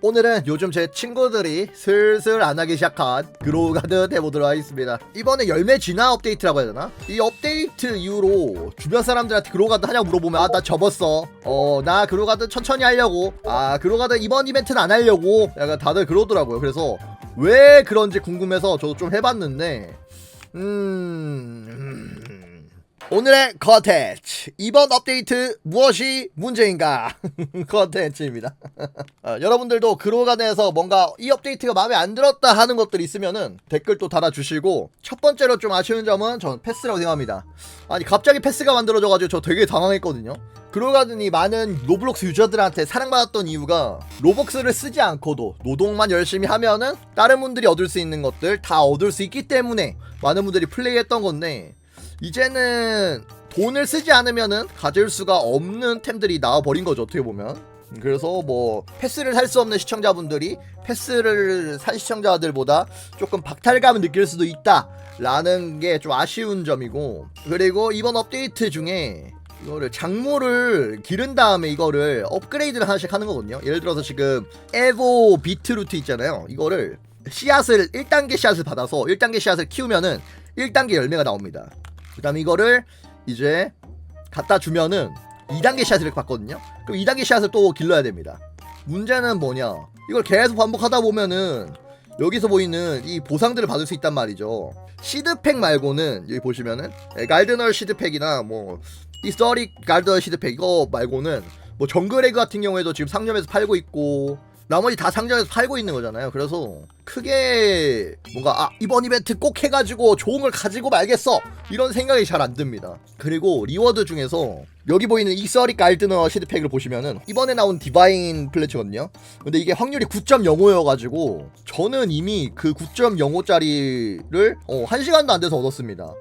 오늘은 요즘 제 친구들이 슬슬 안 하기 시작한 그로우가드 해보도록 하겠습니다. 이번에 열매 진화 업데이트라고 해야 되나? 이 업데이트 이후로 주변 사람들한테 그로우가드 하냐고 물어보면 아 나 접었어. 어 나 그로우가드 천천히 하려고. 아 그로우가드 이번 이벤트는 안 하려고. 약간 다들 그러더라고요. 그래서 왜 그런지 궁금해서 저도 좀 해봤는데 음... 음... 오늘의 컨텐츠. 이번 업데이트 무엇이 문제인가? 컨텐츠입니다. 어, 여러분들도 그로간에서 뭔가 이 업데이트가 마음에 안 들었다 하는 것들 있으면은 댓글 또 달아주시고 첫 번째로 좀 아쉬운 점은 전 패스라고 생각합니다. 아니 갑자기 패스가 만들어져가지고 저 되게 당황했거든요. 그로가든이 많은 로블록스 유저들한테 사랑받았던 이유가 로벅스를 쓰지 않고도 노동만 열심히 하면은 다른 분들이 얻을 수 있는 것들 다 얻을 수 있기 때문에 많은 분들이 플레이했던 건데 이제는 돈을 쓰지 않으면은 가질 수가 없는 템들이 나와버린 거죠 어떻게 보면. 그래서 뭐 패스를 살 수 없는 시청자분들이 패스를 산 시청자들보다 조금 박탈감을 느낄 수도 있다 라는 게 좀 아쉬운 점이고 그리고 이번 업데이트 중에 이거를 작물을 기른 다음에 이거를 업그레이드를 하나씩 하는 거거든요. 예를 들어서 지금 에보 비트루트 있잖아요. 이거를 씨앗을 1단계 씨앗을 받아서 1단계 씨앗을 키우면은 1단계 열매가 나옵니다 그 다음에 이거를 이제 갖다 주면은 2단계 샷을 받거든요. 그럼 2단계 샷을 또 길러야 됩니다. 문제는 뭐냐? 이걸 계속 반복하다 보면은 여기서 보이는 이 보상들을 받을 수 있단 말이죠. 시드팩 말고는 여기 보시면은 예, 갈드널 시드팩이나 뭐 이스터릭 갈드널 시드팩 이거 말고는 뭐 정글에그 같은 경우에도 지금 상점에서 팔고 있고 나머지 다 상점에서 팔고 있는 거잖아요. 그래서 크게 뭔가 아 이번 이벤트 꼭 해가지고 좋은 걸 가지고 말겠어 이런 생각이 잘 안 듭니다. 그리고 리워드 중에서 여기 보이는 이서리 갈드너 시드팩을 보시면은 이번에 나온 디바인 플래츠거든요. 근데 이게 확률이 9.05여가지고 저는 이미 그 9.05짜리를 어, 1시간도 안 돼서 얻었습니다.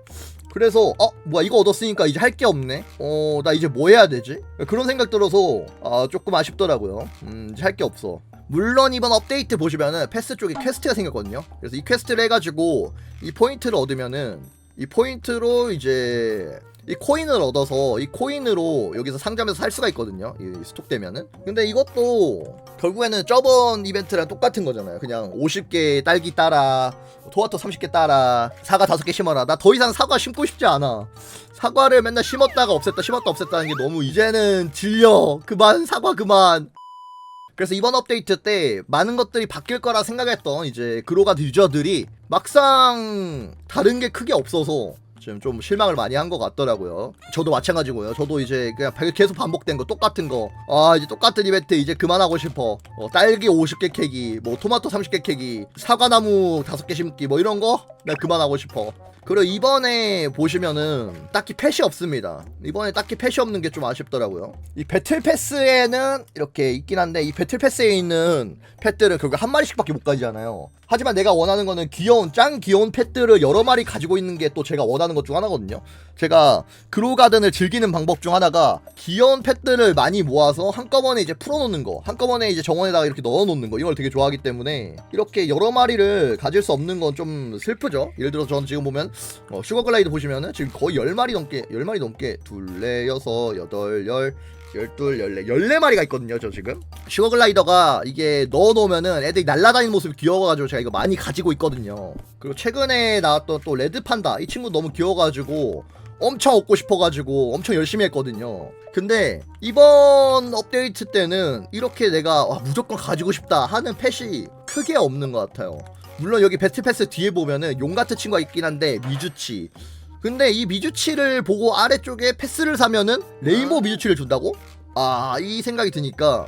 그래서 어 뭐야 이거 얻었으니까 이제 할 게 없네 어 나 이제 뭐 해야 되지 그런 생각 들어서 아 조금 아쉽더라고요 음 이제 할 게 없어 물론 이번 업데이트 보시면은 패스 쪽에 퀘스트가 생겼거든요 그래서 이 퀘스트를 해가지고 이 포인트를 얻으면은 이 포인트로 이제 이 코인을 얻어서 이 코인으로 여기서 상점에서 살 수가 있거든요. 이 스톡되면은. 근데 이것도 결국에는 저번 이벤트랑 똑같은 거잖아요. 그냥 50개 딸기 따라, 토마토 30개 따라, 사과 5개 심어라. 나 더 이상 사과 심고 싶지 않아. 사과를 맨날 심었다가 없앴다, 심었다 없앴다는 게 너무 이제는 질려. 그만, 사과 그만. 그래서 이번 업데이트 때 많은 것들이 바뀔 거라 생각했던 이제 그로가 유저들이 막상 다른 게 크게 없어서 지금 좀 실망을 많이 한 것 같더라고요. 저도 마찬가지고요. 저도 이제 그냥 계속 반복된 거 똑같은 거. 아 이제 똑같은 이벤트 이제 그만하고 싶어. 어, 딸기 50개 캐기, 뭐 토마토 30개 캐기, 사과나무 5개 심기 뭐 이런 거. 나 그만하고 싶어. 그리고 이번에 보시면은 딱히 펫이 없습니다. 이번에 딱히 펫이 없는 게 좀 아쉽더라고요. 이 배틀 패스에는 이렇게 있긴 한데 이 배틀 패스에 있는 펫들은 결국 한 마리씩밖에 못 가지잖아요. 하지만 내가 원하는 거는 귀여운 짱 귀여운 펫들을 여러 마리 가지고 있는 게 또 제가 원하는 것 중 하나거든요. 제가 그로가든을 즐기는 방법 중 하나가 귀여운 펫들을 많이 모아서 한꺼번에 이제 풀어놓는 거, 한꺼번에 이제 정원에다가 이렇게 넣어놓는 거 이걸 되게 좋아하기 때문에 이렇게 여러 마리를 가질 수 없는 건 좀 슬프죠. 예를 들어서 저는 지금 보면 어, 슈거글라이드 보시면은 지금 거의 10마리 넘게 10마리 넘게 둘레 여섯 여덟 열 열둘 열네 열네 마리가 있거든요 저 지금 슈거글라이더가 이게 넣어놓으면은 애들이 날아다니는 모습이 귀여워가지고 제가 이거 많이 가지고 있거든요 그리고 최근에 나왔던 또 레드판다 이 친구 너무 귀여워가지고 엄청 얻고 싶어가지고 엄청 열심히 했거든요. 근데 이번 업데이트 때는 이렇게 내가 와, 무조건 가지고 싶다 하는 펫이 크게 없는 것 같아요. 물론 여기 배틀패스 뒤에 보면은 용 같은 친구가 있긴 한데 미주치. 근데 이 미주치를 보고 아래쪽에 패스를 사면은 레인보우 미주치를 준다고? 아 이 생각이 드니까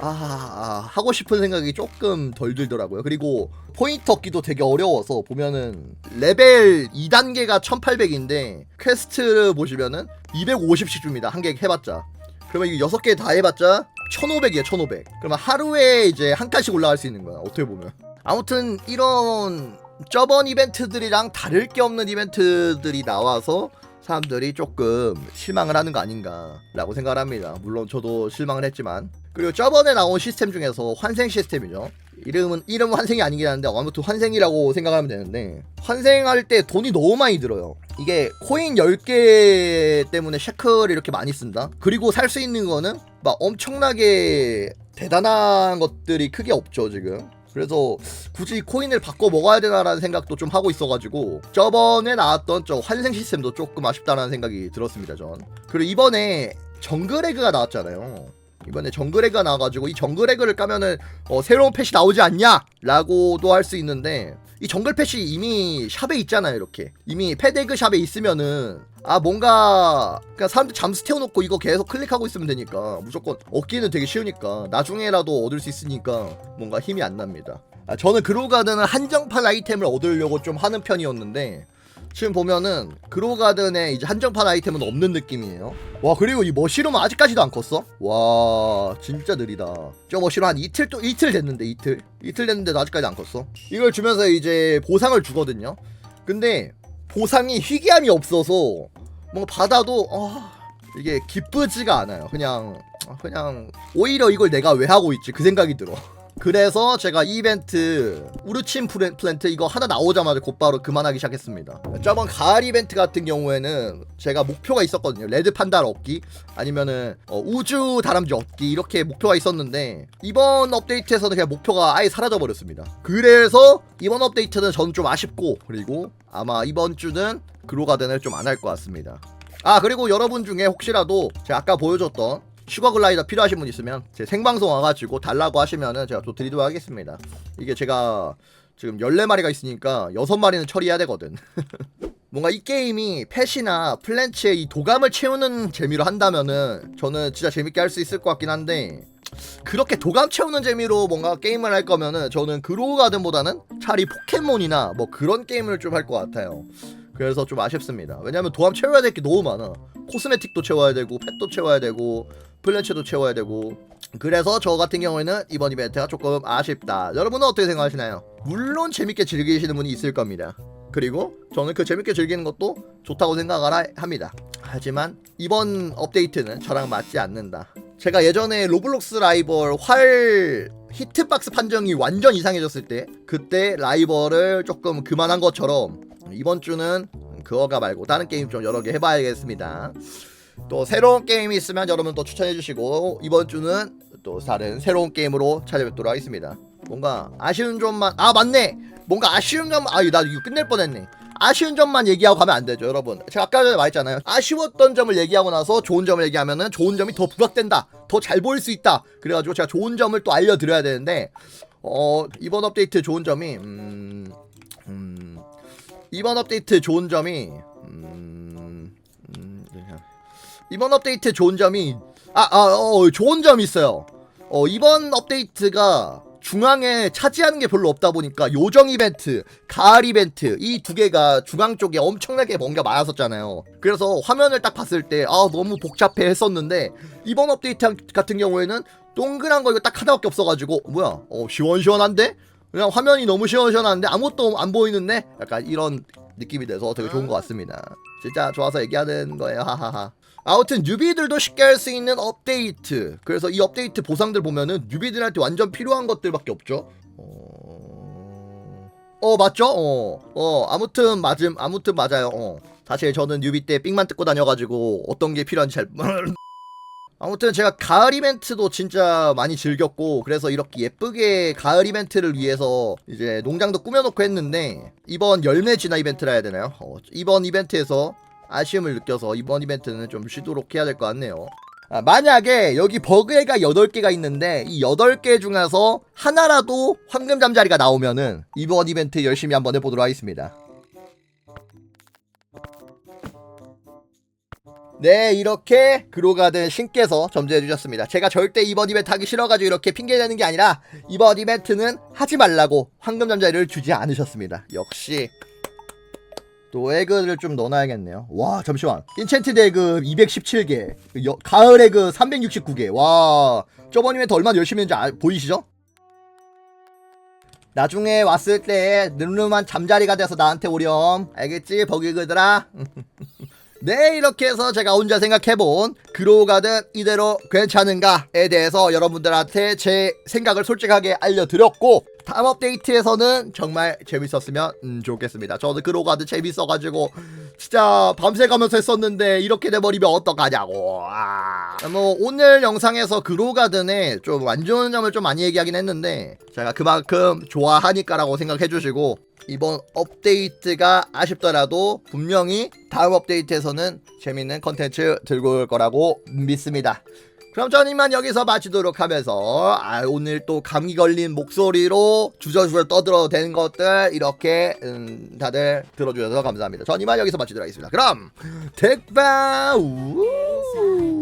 아, 아, 하고 싶은 생각이 조금 덜 들더라고요. 그리고 포인트 얻기도 되게 어려워서 보면은 레벨 2단계가 1800인데 퀘스트를 보시면은 250씩 줍니다. 한 개 해봤자. 그러면 이거 6개 다 해봤자 1500이야 1500 그러면 하루에 이제 한 칸씩 올라갈 수 있는 거야 어떻게 보면. 아무튼 이런 저번 이벤트들이랑 다를 게 없는 이벤트들이 나와서 사람들이 조금 실망을 하는 거 아닌가라고 생각을 합니다. 물론 저도 실망을 했지만 그리고 저번에 나온 시스템 중에서 환생 시스템이죠. 이름은 이름은 환생이 아니긴 한데 아무튼 환생이라고 생각하면 되는데 환생할 때 돈이 너무 많이 들어요. 이게 코인 10개 때문에 샤클을 이렇게 많이 쓴다. 그리고 살 수 있는 거는 막 엄청나게 대단한 것들이 크게 없죠 지금 그래서 굳이 코인을 바꿔 먹어야 되나라는 생각도 좀 하고 있어가지고 저번에 나왔던 저 환생 시스템도 조금 아쉽다라는 생각이 들었습니다 전. 그리고 이번에 정글에그가 나왔잖아요. 이번에 정글에그가 나와가지고 이 정글에그를 까면은 어, 새로운 펫이 나오지 않냐 라고도 할 수 있는데 이 정글 펫이 이미 샵에 있잖아요 이렇게. 이미 패데그 샵에 있으면은 아 뭔가 그냥 사람들 잠수 태워놓고 이거 계속 클릭하고 있으면 되니까 무조건 얻기는 되게 쉬우니까 나중에라도 얻을 수 있으니까 뭔가 힘이 안 납니다. 아, 저는 그로가든은 한정판 아이템을 얻으려고 좀 하는 편이었는데 지금 보면은 그로가든에 이제 한정판 아이템은 없는 느낌이에요. 와 그리고 이 머시룸은 아직까지도 안 컸어? 와 진짜 느리다. 저 머시룸 한 이틀 또 이틀 됐는데 이틀? 이틀 됐는데도 아직까지 안 컸어? 이걸 주면서 이제 보상을 주거든요. 근데 보상이 희귀함이 없어서 뭔가 받아도 아 이게 기쁘지가 않아요. 그냥 그냥 오히려 이걸 내가 왜 하고 있지? 그 생각이 들어 그래서 제가 이 이벤트 우르친 플랜- 플랜트 이거 하나 나오자마자 곧바로 그만하기 시작했습니다. 저번 가을 이벤트 같은 경우에는 제가 목표가 있었거든요. 레드 판달 얻기 아니면은 어, 우주 다람쥐 얻기 이렇게 목표가 있었는데 이번 업데이트에서는 그냥 목표가 아예 사라져 버렸습니다. 그래서 이번 업데이트는 저는 좀 아쉽고 그리고 아마 이번 주는 그로가든을 좀 안 할 것 같습니다. 아 그리고 여러분 중에 혹시라도 제가 아까 보여줬던 슈거 글라이더 필요하신 분 있으면 제 생방송 와가지고 달라고 하시면은 제가 또 드리도록 하겠습니다. 이게 제가 지금 14마리가 있으니까 6마리는 처리해야 되거든. 뭔가 이 게임이 펫이나 플랜츠의 이 도감을 채우는 재미로 한다면은 저는 진짜 재밌게 할 수 있을 것 같긴 한데 그렇게 도감 채우는 재미로 뭔가 게임을 할 거면은 저는 그로우 가든보다는 차라리 포켓몬이나 뭐 그런 게임을 좀 할 것 같아요. 그래서 좀 아쉽습니다. 왜냐면 도감 채워야 될 게 너무 많아. 코스메틱도 채워야 되고 펫도 채워야 되고 플랜츠도 채워야 되고 그래서 저 같은 경우에는 이번 이벤트가 조금 아쉽다. 여러분은 어떻게 생각하시나요? 물론 재밌게 즐기시는 분이 있을 겁니다. 그리고 저는 그 재밌게 즐기는 것도 좋다고 생각을 하- 합니다. 하지만 이번 업데이트는 저랑 맞지 않는다. 제가 예전에 로블록스 라이벌 활 히트박스 판정이 완전 이상해졌을 때 그때 라이벌을 조금 그만한 것처럼 이번 주는 그거가 말고 다른 게임 좀 여러 개 해봐야겠습니다. 또 새로운 게임이 있으면 여러분 또 추천해 주시고 이번 주는 또 다른 새로운 게임으로 찾아뵙도록 하겠습니다. 뭔가 아쉬운 점만 아 맞네! 뭔가 아쉬운 점만 아나 이거 끝낼 뻔했네. 아쉬운 점만 얘기하고 가면 안 되죠 여러분. 제가 아까 전에 말했잖아요. 아쉬웠던 점을 얘기하고 나서 좋은 점을 얘기하면은 좋은 점이 더 부각된다 더 잘 보일 수 있다. 그래가지고 제가 좋은 점을 또 알려드려야 되는데 어 이번 업데이트 좋은 점이 음, 음 이번 업데이트 좋은 점이 음, 이번 업데이트 좋은 점이 아 아 어 좋은 점이 있어요. 어 이번 업데이트가 중앙에 차지하는 게 별로 없다 보니까 요정 이벤트, 가을 이벤트 이 두 개가 중앙 쪽에 엄청나게 뭔가 많았었잖아요. 그래서 화면을 딱 봤을 때 아 너무 복잡해 했었는데 이번 업데이트 같은 경우에는 동그란 거 이거 딱 하나밖에 없어가지고 뭐야 어 시원시원한데? 그냥 화면이 너무 시원시원한데 아무것도 안 보이는데? 약간 이런 느낌이 돼서 되게 좋은 것 같습니다. 진짜 좋아서 얘기하는 거예요. 하하하. 아무튼 뉴비들도 쉽게 할 수 있는 업데이트. 그래서 이 업데이트 보상들 보면은 뉴비들한테 완전 필요한 것들밖에 없죠. 어, 어 맞죠? 어, 어 아무튼 맞음, 아무튼 맞아요. 어. 사실 저는 뉴비 때 삥만 뜯고 다녀가지고 어떤 게 필요한지 잘. 아무튼 제가 가을 이벤트도 진짜 많이 즐겼고 그래서 이렇게 예쁘게 가을 이벤트를 위해서 이제 농장도 꾸며놓고 했는데 이번 열매 진화 이벤트라 해야 되나요? 어, 이번 이벤트에서 아쉬움을 느껴서 이번 이벤트는 좀 쉬도록 해야 될 것 같네요. 아, 만약에 여기 버그가 8개가 있는데 이 8개 중에서 하나라도 황금 잠자리가 나오면은 이번 이벤트 열심히 한번 해보도록 하겠습니다. 네 이렇게 그로가든 신께서 점수해 주셨습니다. 제가 절대 이번 이벤트 하기 싫어가지고 이렇게 핑계대는 게 아니라 이번 이벤트는 하지 말라고 황금 잠자리를 주지 않으셨습니다. 역시 또 에그를 좀 넣어놔야겠네요. 와 잠시만. 인챈티드 에그 217개 여, 가을 에그 369개. 와 저번 이벤트 얼마나 열심히 했는지 아, 보이시죠? 나중에 왔을 때 늠름한 잠자리가 돼서 나한테 오렴. 알겠지? 버기그들아 네 이렇게 해서 제가 혼자 생각해본 그로가든 이대로 괜찮은가에 대해서 여러분들한테 제 생각을 솔직하게 알려드렸고 다음 업데이트에서는 정말 재밌었으면 음, 좋겠습니다. 저도 그로가드 재밌어가지고 진짜 밤새 가면서 했었는데 이렇게 돼버리면 어떡하냐고. 아. 뭐 오늘 영상에서 그로가든의 좀 안 좋은 점을 좀 많이 얘기하긴 했는데 제가 그만큼 좋아하니까 라고 생각해 주시고 이번 업데이트가 아쉽더라도 분명히 다음 업데이트에서는 재밌는 컨텐츠 들고 올 거라고 믿습니다. 그럼 전 이만 여기서 마치도록 하면서 아, 오늘 또 감기 걸린 목소리로 주저주저 떠들어 대는 것들 이렇게 음, 다들 들어주셔서 감사합니다. 전 이만 여기서 마치도록 하겠습니다. 그럼 덱바 우